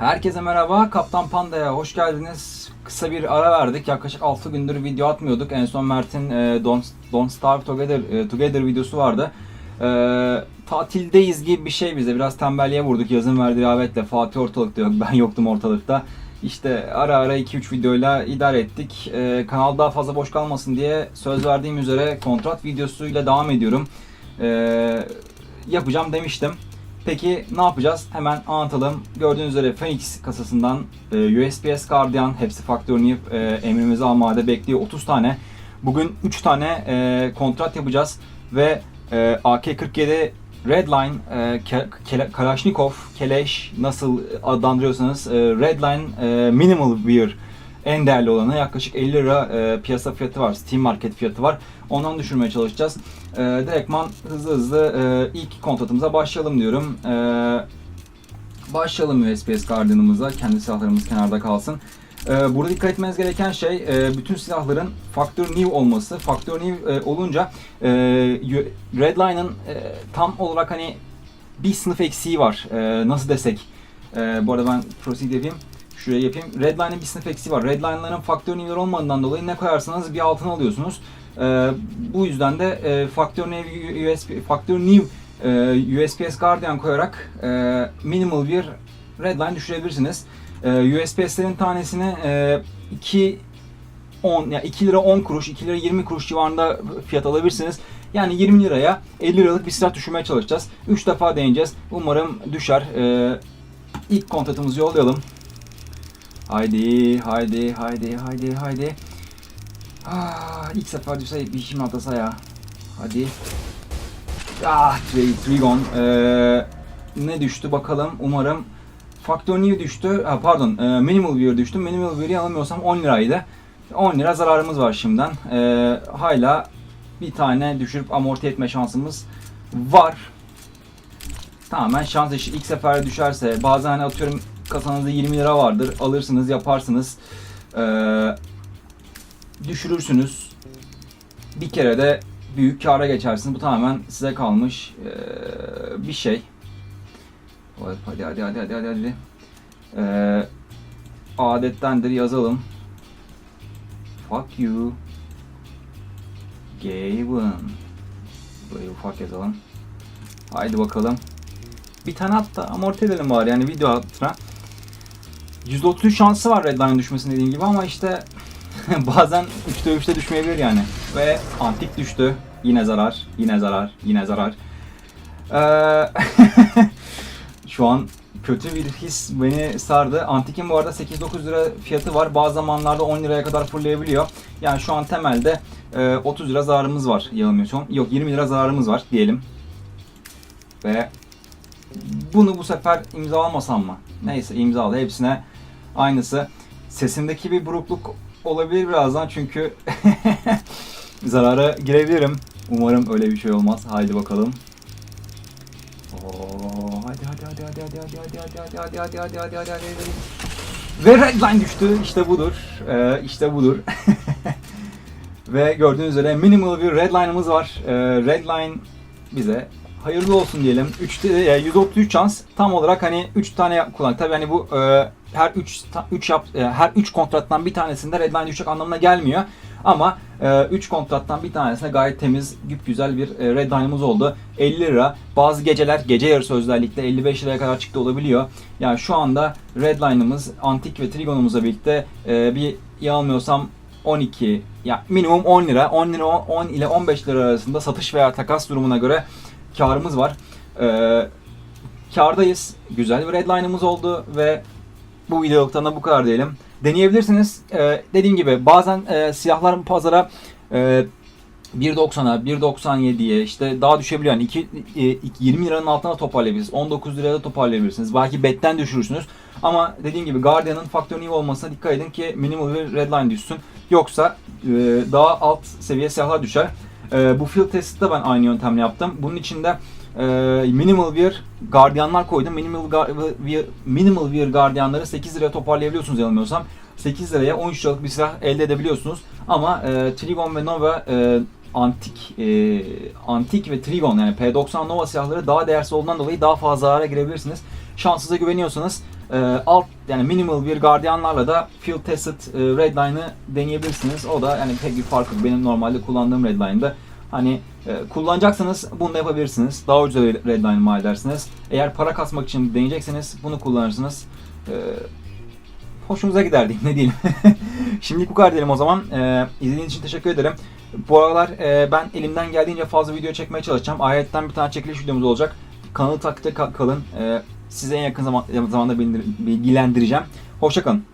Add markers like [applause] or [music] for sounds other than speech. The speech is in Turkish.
Herkese merhaba, Kaptan Panda'ya hoş geldiniz. Kısa bir ara verdik. Yaklaşık 6 gündür video atmıyorduk. En son Mert'in e, Don't, Don't Starve Together, e, Together videosu vardı. E, tatildeyiz gibi bir şey bize. Biraz tembelliğe vurduk yazın verdiği davetle. Fatih ortalıkta yok, [laughs] ben yoktum ortalıkta. İşte ara ara 2-3 videoyla idare ettik. E, kanal daha fazla boş kalmasın diye söz verdiğim üzere kontrat videosuyla devam ediyorum. E, yapacağım demiştim. Peki ne yapacağız? Hemen anlatalım. Gördüğünüz üzere Phoenix kasasından e, USPS Guardian, hepsi faktör NIP, e, emrimizi almada bekliyor 30 tane. Bugün 3 tane e, kontrat yapacağız ve e, AK-47 Redline, e, Ke- Kalashnikov, Keleş nasıl adlandırıyorsanız e, Redline Minimal Wear en değerli olanı yaklaşık 50 lira e, piyasa fiyatı var, Steam Market fiyatı var. Ondan düşürmeye çalışacağız. E, direktman hızlı hızlı e, ilk kontratımıza başlayalım diyorum. E, başlayalım USPS Guardian'ımıza. Kendi silahlarımız kenarda kalsın. E, burada dikkat etmeniz gereken şey e, bütün silahların Factor New olması. Factor New e, olunca e, Redline'ın e, tam olarak hani bir sınıf eksiği var. E, nasıl desek. E, bu arada ben proceed yapayım. Şuraya yapayım. Redline'ın bir sınıf eksiği var. Redline'ların faktör new'ler olmadığından dolayı ne koyarsanız bir altına alıyorsunuz. Ee, bu yüzden de e, faktör new USB faktör new e, USPS Guardian koyarak e, minimal bir redline düşürebilirsiniz. E, USPS'lerin tanesini e, 2 10 ya 2 lira 10 kuruş, 2 lira 20 kuruş civarında fiyat alabilirsiniz. Yani 20 liraya 50 liralık bir silah düşürmeye çalışacağız. 3 defa deneyeceğiz. Umarım düşer. Ee, ilk kontratımızı yollayalım. Haydi, haydi, haydi, haydi, haydi. Ah, ilk sefer düşse bir işim atlasa ya. Hadi. Ah, Tri- Trigon. Ee, ne düştü bakalım. Umarım Factor New düştü. Ha, pardon, e, Minimal Wear düştü. Minimal Wear'i alamıyorsam 10 liraydı. 10 lira zararımız var şimdiden. Ee, hala bir tane düşürüp amorti etme şansımız var. Tamamen şans işi. İlk sefer düşerse bazen hani atıyorum kasanızda 20 lira vardır. Alırsınız, yaparsınız. Ee, düşürürsünüz. Bir kere de büyük kâra geçersiniz. Bu tamamen size kalmış ee, bir şey. Hadi hadi hadi hadi hadi hadi. Ee, adettendir yazalım. Fuck you. Gavin. Burayı ufak yazalım. Haydi bakalım. Bir tane hatta amorti edelim bari yani video hatırına. %33 şansı var Redline düşmesinin dediğim gibi ama işte [laughs] bazen 3'te 3'te düşmeyebilir yani. Ve antik düştü. Yine zarar, yine zarar, yine zarar. Ee, [laughs] şu an kötü bir his beni sardı. Antik'in bu arada 8-9 lira fiyatı var. Bazı zamanlarda 10 liraya kadar fırlayabiliyor. Yani şu an temelde e, 30 lira zararımız var yanılmıyorsam. Yok 20 lira zararımız var diyelim. Ve bunu bu sefer imzalamasam mı? Neyse imzala hepsine aynısı. Sesimdeki bir burukluk olabilir birazdan çünkü zarara girebilirim. Umarım öyle bir şey olmaz. Haydi bakalım. Oo, hadi hadi hadi hadi hadi hadi hadi hadi hadi hadi hadi hadi hadi hadi. Ve redline düştü. İşte budur. Ee, işte budur. Ve gördüğünüz üzere minimal bir redline'ımız var. Ee, redline bize hayırlı olsun diyelim. 3 133 şans tam olarak hani 3 tane kullan. Tabii hani bu e, her 3 3 yap e, her 3 kontrattan bir tanesinde redline düşecek anlamına gelmiyor. Ama 3 kontrattan bir tanesine gayet temiz, güzel bir e, redline'ımız oldu. 50 lira. Bazı geceler, gece yarısı özellikle 55 liraya kadar çıktı olabiliyor. Yani şu anda redline'ımız Antik ve Trigon'umuzla birlikte e, bir yanılmıyorsam 12 ya minimum 10 lira 10 lira 10 ile 15 lira arasında satış veya takas durumuna göre karımız var. Ee, kardayız. Güzel bir redline'ımız oldu ve bu videoluktan da bu kadar diyelim. Deneyebilirsiniz. Ee, dediğim gibi bazen e, silahlar pazara e, 1.90'a, 1.97'ye işte daha düşebiliyor. Yani iki, e, 20 liranın altına toparlayabilirsiniz. 19 liraya da toparlayabilirsiniz. Belki betten düşürürsünüz. Ama dediğim gibi Guardian'ın faktör new olmasına dikkat edin ki minimal bir redline düşsün. Yoksa e, daha alt seviye silahlar düşer. E, bu field test'te ben aynı yöntemle yaptım. Bunun içinde e, minimal bir gardiyanlar koydum. Minimal bir minimal bir gardiyanları 8 liraya toparlayabiliyorsunuz yanılmıyorsam. 8 liraya 13 liralık bir silah elde edebiliyorsunuz. Ama e, Trigon ve Nova e, antik e, antik ve Trigon yani P90 Nova silahları daha değersiz olduğundan dolayı daha fazla zarara girebilirsiniz. şansınıza güveniyorsanız e, alt yani minimal bir gardiyanlarla da field tested e, redline'ı deneyebilirsiniz. O da yani pek bir farkı benim normalde kullandığım redline'da. Hani e, kullanacaksanız bunu da yapabilirsiniz. Daha ucuz redline mal edersiniz. Eğer para kasmak için deneyecekseniz bunu kullanırsınız. E, hoşumuza gider diyeyim ne diyelim. [laughs] Şimdilik bu kadar diyelim o zaman. E, izlediğiniz için teşekkür ederim. Bu aralar e, ben elimden geldiğince fazla video çekmeye çalışacağım. Ayetten bir tane çekiliş videomuz olacak. Kanalı takipte ka- kalın. E, size en yakın zaman, zamanda bilgilendireceğim. Hoşçakalın.